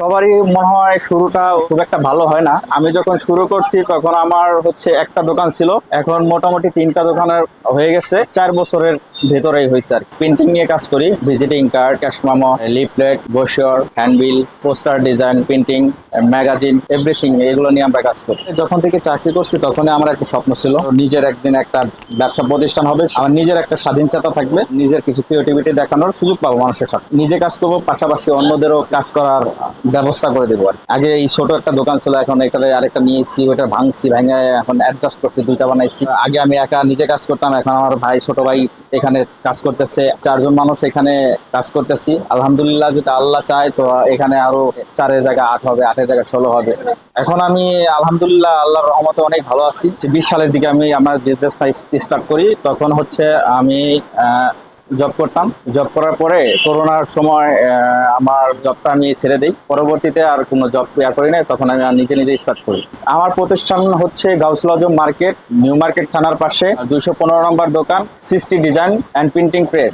সবারই মনে হয় শুরুটা খুব একটা ভালো হয় না। আমি যখন শুরু করছি তখন আমার হচ্ছে একটা দোকান ছিল। এখন মোটামুটি তিনটা দোকানের হয়ে গেছে। চার বছরের ভেতরেই হয়েছে আর প্রিন্টিং নিয়ে কাজ করি। Visiting card cash memo leaflet brochure handbill, poster design, printing. Magazine everything এগুলো নিয়ে আমরা কাজ করি। যখন থেকে চাকরি করছি, তখনই আমার একটা স্বপ্ন ছিল। নিজের একদিন একটা ব্যবসা প্রতিষ্ঠান হবে। আমার নিজের একটা স্বাধীনতা থাকবে। নিজের কিছু ক্রিয়েটিভিটি দেখানোর সুযোগ পাবো মানুষের সাথে। নিজে কাজ করব, পাশাপাশি অন্যদেরও কাজ করার ব্যবস্থা করে দেবো আর আগে এই ছোট একটা দোকান ছিল, এখন এখানে আরেকটা নিয়ে এসেছি ওটা ভাঙছি, ভেঙে এখন অ্যাডজাস্ট করছি, দুইটা বানাইছি। আগে আমি একা নিজে কাজ করতাম, এখন আমার ভাই, ছোট ভাই এখানে কাজ করতেছে। চারজন মানুষ এখানে কাজ করতেছি। আলহামদুলিল্লাহ, যদি আল্লাহ চায় তো এখানে আরও চারের জায়গায় আট হবে, আটের জায়গায় ষোলো হবে। এখন আমি আলহামদুলিল্লাহ আল্লাহর রহমতে অনেক ভালো আছি। বিশ সালের দিকে আমি আমার বিজনেস স্টার্ট করি। তখন হচ্ছে আমি জব করতাম। জব করার পরে করোনার সময় আমার জবটা আমি ছেড়ে দিই। পরবর্তীতে আর কোনো জব ইয়া করি না তখন আমি নিজে নিজে স্টার্ট করি। আমার প্রতিষ্ঠান হচ্ছে Gausul Azam market new market থানার পাশে, দুইশো পনেরো নম্বর দোকান sixty design and printing press